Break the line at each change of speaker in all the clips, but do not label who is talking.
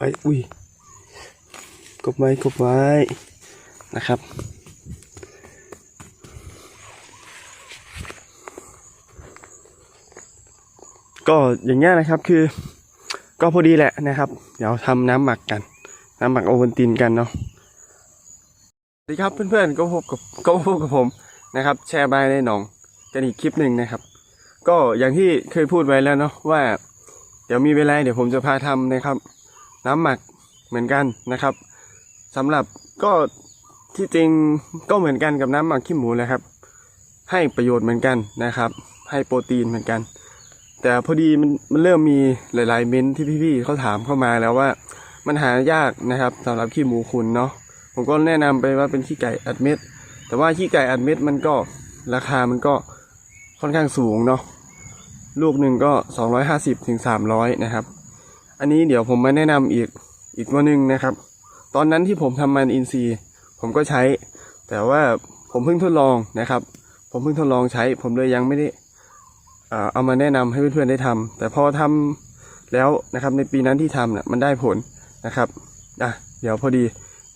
ไว้อุ้ยกบไว้กบไว้นะครับ ก็อย่างเงี้ยนะครับคือ ก็พอดีแหละนะครับ เดี๋ยวทำน้ำหมักกัน น้ำหมักโอวัลตินกันเนาะสวัสดีครับเพื่อนๆก็พบกับก็พบกับผมนะครับ แชร์บายในหนองกันอีกคลิปหนึ่งนะครับ ก็อย่างที่เคยพูดไว้แล้วเนาะว่า เดี๋ยวมีเวลาเดี๋ยวผมจะพาทำนะครับ น้ำหมักเหมือนกันนะครับสำหรับก็ที่จริงก็เหมือนกันกับน้ำหมักขี้หมูแหละครับ ให้ประโยชน์เหมือนกันนะครับ ให้โปรตีนเหมือนกัน แต่พอดีมันมันเริ่มมีหลาย ๆ เม้นที่พี่ๆเขาถามเข้ามาแล้วว่า มันหายากนะครับสำหรับขี้หมูคุณเนาะผมก็แนะนำไปว่าเป็นขี้ไก่อัดเม็ด แต่ว่าขี้ไก่อัดเม็ดมันก็ราคามันก็ค่อนข้างสูงเนาะลูกหนึ่งก็ 250ถึง300 นะครับ อันนี้เดี๋ยวผมมาแนะนำอีกอีกตัวหนึ่งนะครับ ตอนนั้นที่ผมทำมันอินซีผมก็ใช้ แต่ว่าผมเพิ่งทดลองนะครับ ผมเพิ่งทดลองใช้ ผมเลยยังไม่ได้อ่าเอามาแนะนำให้เพื่อนๆได้ทำแต่พอทำแล้วนะครับในปีนั้นที่ทำเนี่ยมันได้ผลนะครับอะเดี๋ยวพอดี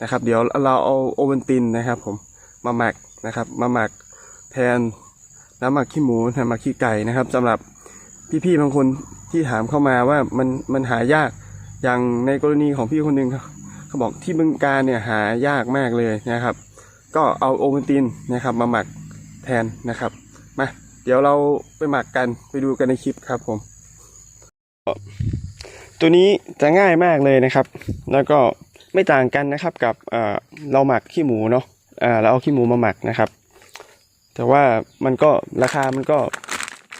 นะครับ เดี๋ยวเราเอาโอเวนตินนะครับ ผมมาหมักนะครับ มาหมักแทนน้ำหมักขี้หมูน้ำหมักขี้ไก่นะครับสำหรับพี่ๆบางคน ที่ถามเข้ามาว่ามันมันหายากอย่างในกรณีของพี่คนหนึ่งเขาบอกที่บึงการเนี่ยหายากมากเลยนะครับ ก็เอาโอเวนตินนะครับมาหมักแทนนะครับมาเดี๋ยวเราไปหมักกันไปดูกันในคลิปครับผม ตัวนี้จะง่ายมากเลยนะครับ แล้วก็ไม่ต่างกันนะครับกับเเราหมักขี้หมูเนาะเราเอาขี้หมูมาหมักนะครับ แต่ว่ามันก็ราคามันก็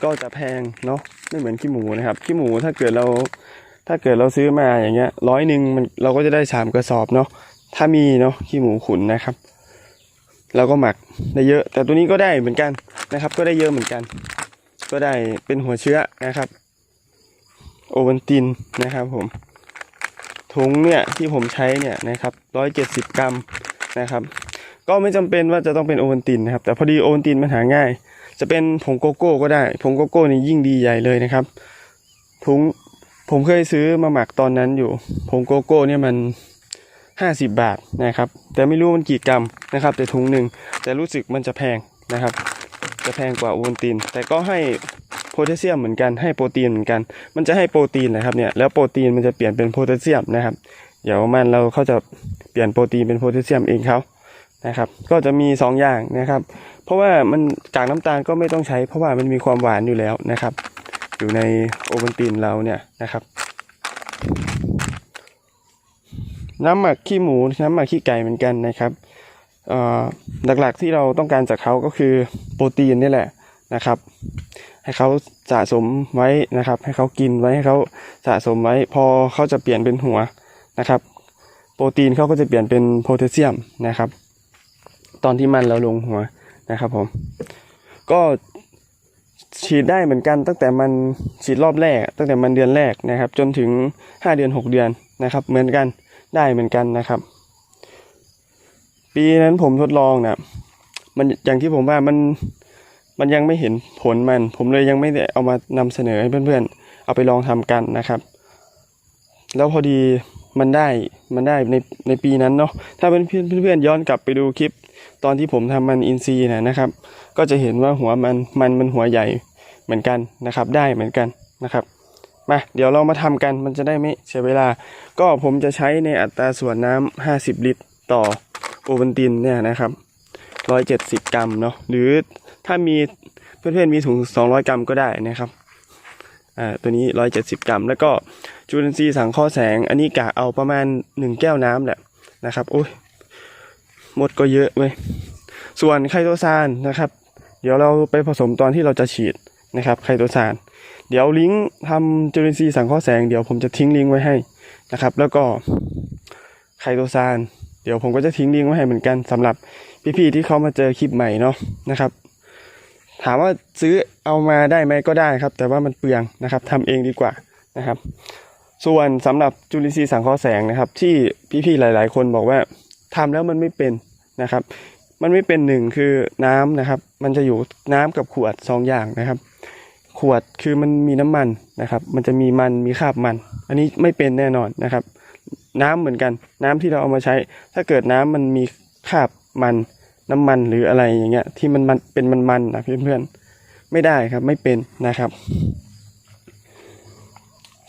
ก็จะแพงเนาะไม่เหมือนขี้หมูนะครับขี้หมูถ้าเกิดเราถ้าเกิดเราซื้อมาอย่างเงี้ยร้อยหนึ่งมันเราก็จะได้สามกระสอบเนาะถ้ามีเนาะขี้หมูขุนนะครับเราก็หมักได้เยอะ แต่ตัวนี้ก็ได้เหมือนกันนะครับ ก็ได้เยอะเหมือนกัน ก็ได้เป็นหัวเชื้อนะครับ โอวันตินนะครับผมถุงเนี่ยที่ผมใช้เนี่ยนะครับร้อยเจ็ดสิบกรัมนะครับ ก็ไม่จำเป็นว่าจะต้องเป็นโอวันตินนะครับ แต่พอดีโอวันตินมันหาง่าย จะเป็นผงโกโก้ก็ได้ ผงโกโก้นี่ยิ่งดีใหญ่เลยนะครับ ถุงผมเคยซื้อมาหมักตอนนั้นอยู่ ผงโกโก้เนี่ยมันห้าสิบบาทนะครับ แต่ไม่รู้มันกี่กรัมนะครับ แต่ถุงหนึ่งแต่รู้สึกมันจะแพงนะครับ จะแพงกว่าโอวัลติน แต่ก็ให้โพแทสเซียมเหมือนกันให้โปรตีนเหมือนกัน มันจะให้โปรตีนนะครับเนี่ยแล้วโปรตีนมันจะเปลี่ยนเป็นโพแทสเซียมนะครับ เดี๋ยวมันเราเขาจะเปลี่ยนโปรตีนเป็นโพแทสเซียมเองเขานะครับ ก็จะมีสองอย่างนะครับ เพราะว่ามันกากน้ำตาลก็ไม่ต้องใช้ เพราะว่ามันมีความหวานอยู่แล้วนะครับ อยู่ในโอวัลตินเราเนี่ยนะครับ น้ำหมักขี้หมูน้ำหมักขี้ไก่เหมือนกันนะครับหลักๆที่เราต้องการจากเขาก็คือโปรตีนนี่แหละนะครับ ให้เขาสะสมไว้นะครับ ให้เขากินไว้ให้เขาสะสมไว้ พอเขาจะเปลี่ยนเป็นหัวนะครับ โปรตีนเขาก็จะเปลี่ยนเป็นโพแทสเซียมนะครับ ตอนที่มันเราลงหัว นะครับผม ก็ฉีดได้เหมือนกันตั้งแต่มันฉีดรอบแรก ตั้งแต่มันเดือนแรกนะครับ จนถึงห้าเดือนหกเดือนนะครับ เหมือนกันได้เหมือนกันนะครับ ปีนั้นผมทดลองนะมันอย่างที่ผมว่ามันมันยังไม่เห็นผลมัน ผมเลยยังไม่ได้เอามานำเสนอให้เพื่อนๆ เอาไปลองทำกันนะครับ แล้วพอดีมันได้มันได้ในในปีนั้นเนาะถ้าเพื่อนเพื่อนย้อนกลับไปดูคลิป ตอนที่ผมทำมันอินซีนะนะครับ ก็จะเห็นว่าหัวมันมันมันหัวใหญ่เหมือนกันนะครับ ได้เหมือนกันนะครับมาเดี๋ยวเรามาทำกันมันจะได้ไม่เสียเวลา ก็ผมจะใช้ในอัตราส่วนน้ำ50 ลิตร ต่อโอวัลตินเนี่ยนะครับร้อยเจ็ดสิบกรัมเนาะหรือถ้ามีเพื่อนๆมีถุงสองร้อยกรัมก็ได้นะครับอ่าตัวนี้ร้อยเจ็ดสิบกรัม แล้วก็จุลินทรีย์สังเคราะห์แสง อันนี้กะเอาประมาณหนึ่งแก้วน้ำแหละนะครับโอ้ย มดก็เยอะเว้ยส่วนไคโตซานนะครับ เดี๋ยวเราไปผสมตอนที่เราจะฉีดนะครับไคโตซาน เดี๋ยวลิงก์ทำจุลินทรีย์สังเคราะห์แสงเดี๋ยวผมจะทิ้งลิงก์ไว้ให้นะครับ แล้วก็ไคโตซานเดี๋ยวผมก็จะทิ้งลิงก์ไว้ให้เหมือนกันสำหรับพี่ๆที่เขามาเจอคลิปใหม่เนาะนะครับ ถามว่าซื้อเอามาได้ไหมก็ได้ครับ แต่ว่ามันเปลืองนะครับทำเองดีกว่านะครับ ส่วนสำหรับจุลินทรีย์สังเคราะห์แสงนะครับ ที่พี่ๆหลาย ๆ คนบอกว่า ทำแล้วมันไม่เป็นนะครับ มันไม่เป็นหนึ่งคือน้ำนะครับ มันจะอยู่น้ำกับขวดสองอย่างนะครับ ขวดคือมันมีน้ำมันนะครับ มันจะมีมันมีคราบมัน อันนี้ไม่เป็นแน่นอนนะครับ น้ำเหมือนกัน น้ำที่เราเอามาใช้ ถ้าเกิดน้ำมันมีคราบมันน้ำมันหรืออะไรอย่างเงี้ยที่มันมันเป็นมันมันนะเพื่อนๆไม่ได้ครับไม่เป็นนะครับ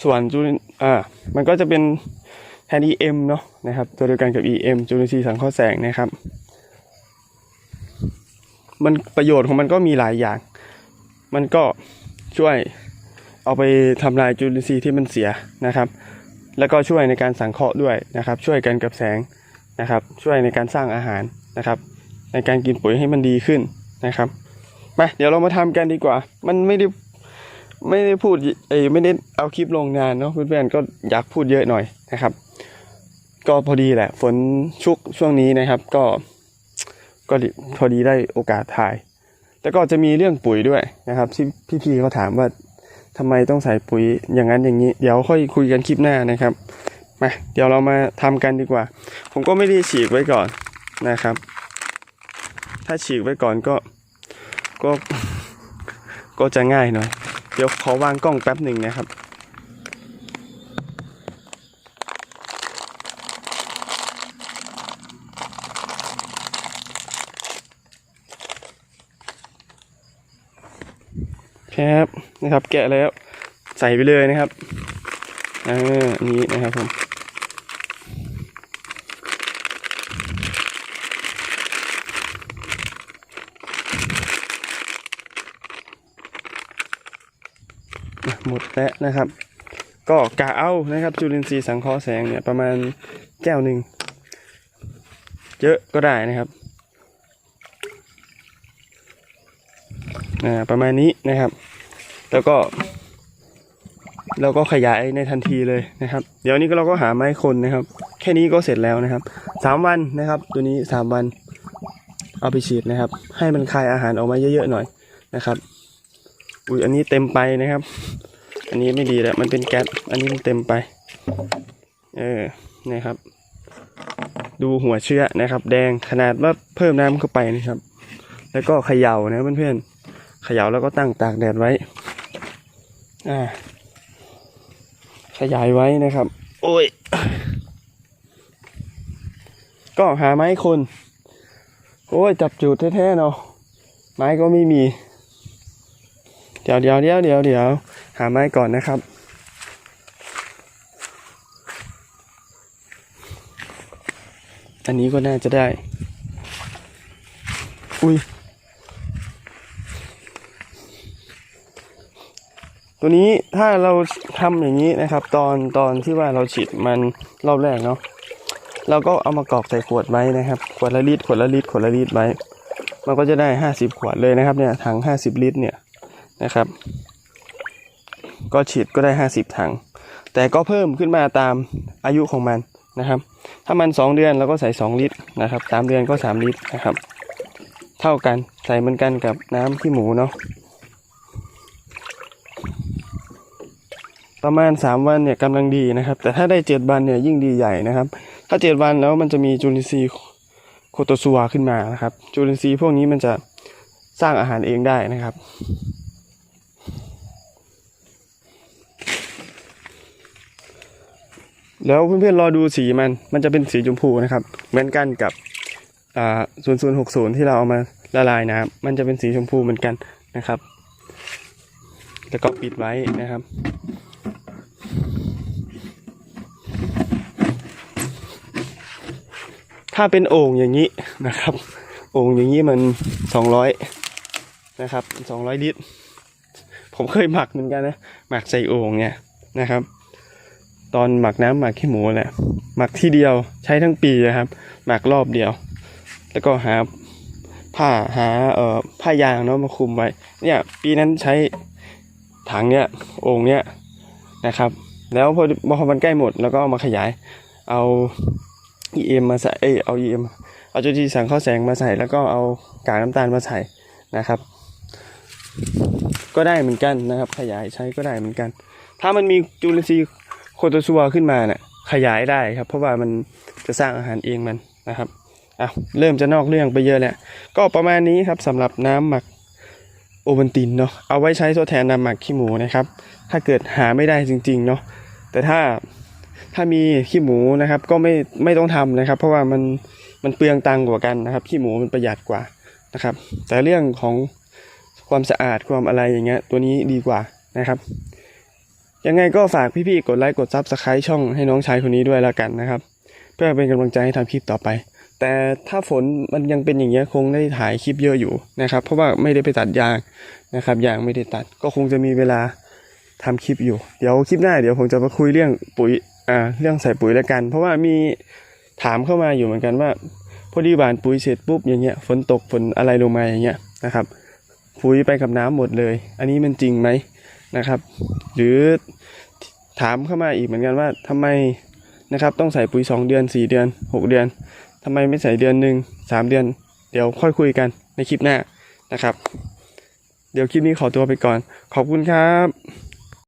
ส่วนจุลินอ่ามันก็จะเป็น แทน EM เนาะนะครับ ตัวเดียวกันกับ EM จุลินทรีย์สังเคราะห์แสงนะครับ มันประโยชน์ของมันก็มีหลายอย่าง มันก็ช่วยเอาไปทำลายจุลินทรีย์ที่มันเสียนะครับ แล้วก็ช่วยในการสังเคราะห์ด้วยนะครับ ช่วยกันกับแสงนะครับ ช่วยในการสร้างอาหารนะครับ ในการกินปุ๋ยให้มันดีขึ้นนะครับมาเดี๋ยวเรามาทำกันดีกว่า มันไม่ได้ ไม่ได้พูดเอยไม่ได้เอาคลิปลงนานเนาะเพื่อนๆก็อยากพูดเยอะหน่อยนะครับ ก็พอดีแหละ ฝนชุกช่วงนี้นะครับ ก็ก็พอดีได้โอกาสถ่าย แล้วก็จะมีเรื่องปุ๋ยด้วยนะครับ ที่พี่ๆเขาถามว่าทำไมต้องใส่ปุ๋ยอย่างนั้นอย่างนี้ เดี๋ยวค่อยคุยกันคลิปหน้านะครับมาเดี๋ยวเรามาทำกันดีกว่า ผมก็ไม่ได้ฉีกไว้ก่อนนะครับ ถ้าฉีกไว้ก่อนก็ก็ก็จะง่ายหน่อย เดี๋ยวขอวางกล้องแป๊บหนึ่งนะครับ ครับนะครับแกะแล้วใส่ไปเลยนะครับอ่าอันนี้นะครับผมอะหมด แล้วนะครับ ก็กะเอานะครับจุลินทรีย์สังเคราะห์แสงเนี่ยประมาณแก้วหนึ่งเยอะก็ได้นะครับอ่าประมาณนี้นะครับ แล้วก็เราก็ขยายในทันทีเลยนะครับ เดี๋ยวนี้ก็เราก็หาไม้คนนะครับ แค่นี้ก็เสร็จแล้วนะครับสามวันนะครับ ตัวนี้สามวันเอาไปฉีดนะครับ ให้มันคายอาหารออกมาเยอะๆหน่อยนะครับอุ้ยอันนี้เต็มไปนะครับ อันนี้ไม่ดีแล้วมันเป็นแก๊สอันนี้มันเต็มไป เออนะครับ ดูหัวเชื้อนะครับ แดงขนาดว่าเพิ่มน้ำเข้าไปนะครับ แล้วก็เขย่านะเพื่อนๆเขย่าแล้วก็ตั้งตากแดดไว้ อ่า ขยายไว้นะครับ โอ้ยก็หาไม้คน โอ้ย จับจูดแท้ๆเนาะไม้ก็ไม่มี เดี๋ยวเดี๋ยวเดี๋ยวเดี๋ยวเดี๋ยว หาไม้ก่อนนะครับ อันนี้ก็น่าจะได้ อุ้ย ตัวนี้ถ้าเราทำอย่างนี้นะครับ ตอนตอนที่ว่าเราฉีดมันรอบแรกเนาะเราก็เอามากรอกใส่ขวดไว้นะครับ ขวดละลิตรขวดละลิตรขวดละลิตรไว้ มันก็จะได้ห้าสิบขวดเลยนะครับเนี่ยถังห้าสิบลิตรเนี่ยนะครับ ก็ฉีดก็ได้ห้าสิบถัง แต่ก็เพิ่มขึ้นมาตามอายุของมันนะครับ ถ้ามันสองเดือนเราก็ใส่สองลิตรนะครับสามเดือนก็สามลิตรนะครับ เท่ากันใส่เหมือนกันกับน้ำขี้หมูเนาะประมาณ 3 วันเนี่ยกำลังดีนะครับ แต่ถ้าได้ 7 วันเนี่ยยิ่งดีใหญ่นะครับ ถ้า 7 วันแล้วมันจะมีจุลินทรีย์โคโตซัวขึ้นมานะครับ จุลินทรีย์พวกนี้มันจะสร้างอาหารเองได้นะครับ แล้วเพื่อนๆรอดูสีมัน มันจะเป็นสีชมพูนะครับ เหมือนกันกับอ่า0060 ที่เราเอามาละลายน้ำมันจะเป็นสีชมพูเหมือนกันนะครับ แล้วก็ปิดไว้นะครับ ถ้าเป็นโอ่งอย่างนี้นะครับ โอ่งอย่างนี้มันสองร้อยนะครับสองร้อยลิตร ผมเคยหมักเหมือนกันนะ หมักใส่โอ่งเนี่ยนะครับ ตอนหมักน้ำหมักขี้หมูแหละหมักที่เดียวใช้ทั้งปีนะครับ หมักรอบเดียว แล้วก็หาผ้าหาเอ่อผ้ายางเนาะมาคลุมไว้ เนี่ย ปีนั้นใช้ถังเนี่ยโอ่งเนี่ยนะครับ แล้วพอพอมันใกล้หมดแล้วก็เอามาขยาย เอา EM มาใส่เอยเอา EM เอาจุลีสังเข้าแสงมาใส่ แล้วก็เอากากน้ำตาลมาใส่นะครับ ก็ได้เหมือนกันนะครับ ขยายใช้ก็ได้เหมือนกัน ถ้ามันมีจุลินทรีย์ โคโตซัวขึ้นมาเนี่ยขยายได้ครับ เพราะว่ามันจะสร้างอาหารเองมันนะครับอะเริ่มจะนอกเรื่องไปเยอะแล้วก็ประมาณนี้ครับสำหรับน้ำหมักโอวัลตินเนาะเอาไว้ใช้ทดแทนน้ำหมักขี้หมูนะครับ ถ้าเกิดหาไม่ได้จริงๆเนาะแต่ถ้าถ้ามีขี้หมูนะครับ ก็ไม่ไม่ต้องทำนะครับ เพราะว่ามันมันเปลืองตังกว่ากันนะครับขี้หมูมันประหยัดกว่านะครับ แต่เรื่องของความสะอาดความอะไรอย่างเงี้ยตัวนี้ดีกว่านะครับ ยังไงก็ฝากพี่ๆกดไลค์กดซับสไครต์ช่องให้น้องชายคนนี้ด้วยแล้วกันนะครับ เพื่อเป็นกำลังใจให้ทำคลิปต่อไป แต่ถ้าฝนมันยังเป็นอย่างเงี้ยคงได้ถ่ายคลิปเยอะอยู่นะครับ เพราะว่าไม่ได้ไปตัดยางนะครับยางไม่ได้ตัด ก็คงจะมีเวลาทำคลิปอยู่ เดี๋ยวคลิปหน้าเดี๋ยวผมจะมาคุยเรื่องปุ๋ยอ่าเรื่องใส่ปุ๋ยแล้วกัน เพราะว่ามีถามเข้ามาอยู่เหมือนกันว่าพอดีหวานปุ๋ยเสร็จปุ๊บอย่างเงี้ยฝนตกฝนอะไรลงมาอย่างเงี้ยนะครับปุ๋ยไปกับน้ำหมดเลย อันนี้มันจริงไหม นะครับ หรือถามเข้ามาอีกเหมือนกันว่าทำไมนะครับต้องใส่ปุ๋ยสองเดือนสี่เดือนหกเดือนทำไมไม่ใส่เดือนหนึ่งสามเดือน เดี๋ยวค่อยคุยกันในคลิปหน้านะครับ เดี๋ยวคลิปนี้ขอตัวไปก่อน ขอบคุณครับ